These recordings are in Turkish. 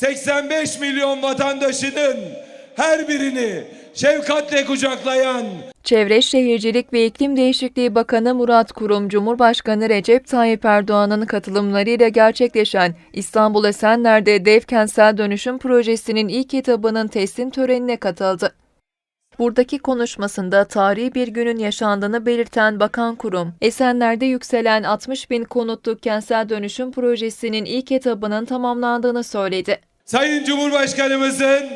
85 milyon vatandaşının her birini şefkatle kucaklayan Çevre Şehircilik ve İklim Değişikliği Bakanı Murat Kurum, Cumhurbaşkanı Recep Tayyip Erdoğan'ın katılımlarıyla gerçekleşen İstanbul Esenler'de Dev Kentsel Dönüşüm Projesi'nin ilk etabının teslim törenine katıldı. Buradaki konuşmasında tarihi bir günün yaşandığını belirten Bakan Kurum, Esenler'de yükselen 60 bin konutluk kentsel dönüşüm projesinin ilk etabının tamamlandığını söyledi. Sayın Cumhurbaşkanımızın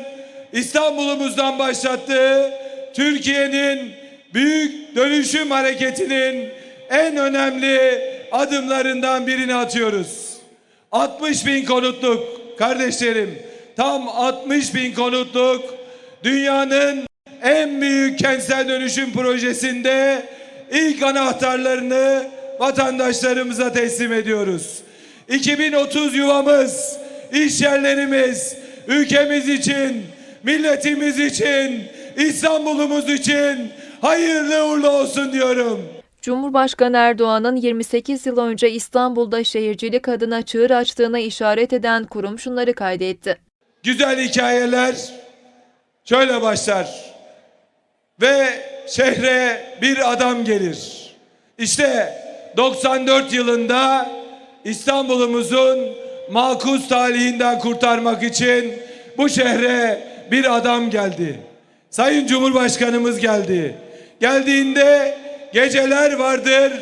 İstanbul'umuzdan başlattığı Türkiye'nin büyük dönüşüm hareketinin en önemli adımlarından birini atıyoruz. 60 bin konutluk kardeşlerim tam 60 bin konutluk dünyanın en büyük kentsel dönüşüm projesinde ilk anahtarlarını vatandaşlarımıza teslim ediyoruz. 2030 yuvamız, iş yerlerimiz, ülkemiz için, milletimiz için, İstanbul'umuz için hayırlı uğurlu olsun diyorum. Cumhurbaşkanı Erdoğan'ın 28 yıl önce İstanbul'da şehircilik adına çığır açtığına işaret eden kurum şunları kaydetti. Güzel hikayeler şöyle başlar. Ve şehre bir adam gelir. İşte 94 yılında İstanbul'umuzun makus talihinden kurtarmak için bu şehre bir adam geldi. Sayın Cumhurbaşkanımız geldi. Geldiğinde geceler vardır,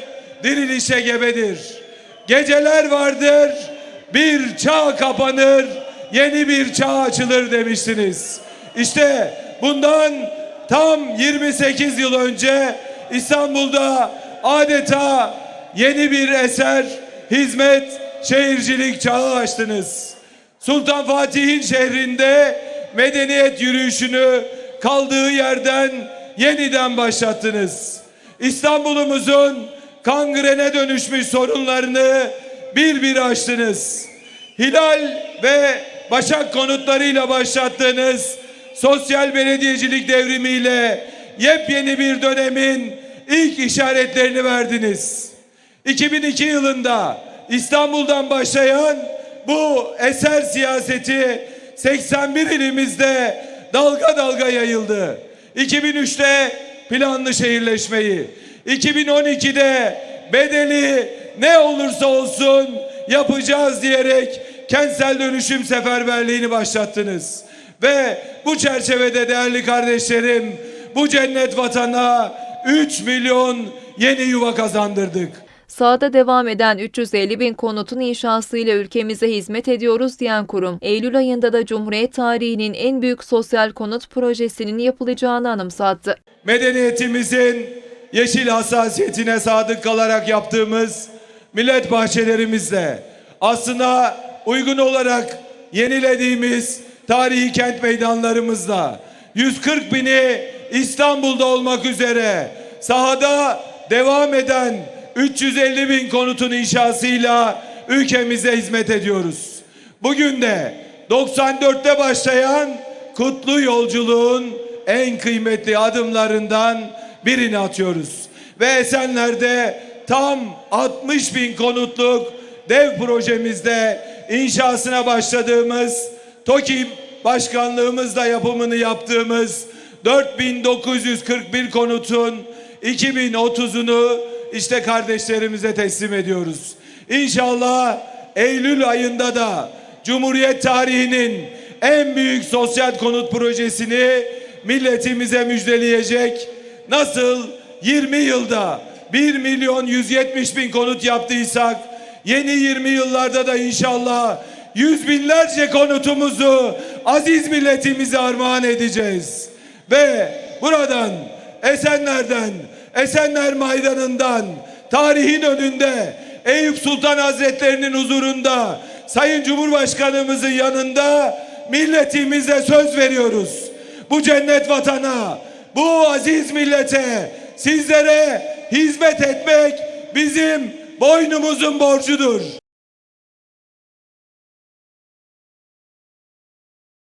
dirilişe gebedir. Geceler vardır, bir çağ kapanır, yeni bir çağ açılır demiştiniz. İşte bundan tam 28 yıl önce İstanbul'da adeta yeni bir eser, hizmet, şehircilik çağı açtınız. Sultan Fatih'in şehrinde medeniyet yürüyüşünü kaldığı yerden yeniden başlattınız. İstanbul'umuzun kangrene dönüşmüş sorunlarını bir bir aştınız. Hilal ve Başak konutlarıyla başlattığınız sosyal belediyecilik devrimiyle yepyeni bir dönemin ilk işaretlerini verdiniz. 2002 yılında İstanbul'dan başlayan bu eser siyaseti 81 ilimizde dalga dalga yayıldı. 2003'te planlı şehirleşmeyi, 2012'de bedeli ne olursa olsun yapacağız diyerek kentsel dönüşüm seferberliğini başlattınız. Ve bu çerçevede değerli kardeşlerim bu cennet vatana 3 milyon yeni yuva kazandırdık. Sahada devam eden 350 bin konutun inşasıyla ülkemize hizmet ediyoruz diyen kurum, Eylül ayında da Cumhuriyet tarihinin en büyük sosyal konut projesinin yapılacağını anımsattı. medeniyetimizin yeşil hassasiyetine sadık kalarak yaptığımız millet bahçelerimizle aslında uygun olarak yenilediğimiz tarihi kent meydanlarımızla 140 bini İstanbul'da olmak üzere sahada devam eden 350 bin konutun inşasıyla ülkemize hizmet ediyoruz. Bugün de 94'te başlayan kutlu yolculuğun en kıymetli adımlarından birini atıyoruz. Ve Esenler'de tam 60 bin konutluk dev projemizde inşasına başladığımız TOKİ başkanlığımızla yapımını yaptığımız 4941 konutun 2030'unu işte kardeşlerimize teslim ediyoruz. İnşallah Eylül ayında da Cumhuriyet tarihinin en büyük sosyal konut projesini milletimize müjdeleyecek. Nasıl 20 yılda 1 milyon 170 bin konut yaptıysak yeni 20 yıllarda da inşallah yüz binlerce konutumuzu aziz milletimize armağan edeceğiz. Ve buradan Esenler'den, Esenler Meydanı'ndan, tarihin önünde, Eyüp Sultan Hazretlerinin huzurunda, Sayın Cumhurbaşkanımızın yanında milletimize söz veriyoruz. Bu cennet vatana, bu aziz millete, sizlere hizmet etmek bizim boynumuzun borcudur.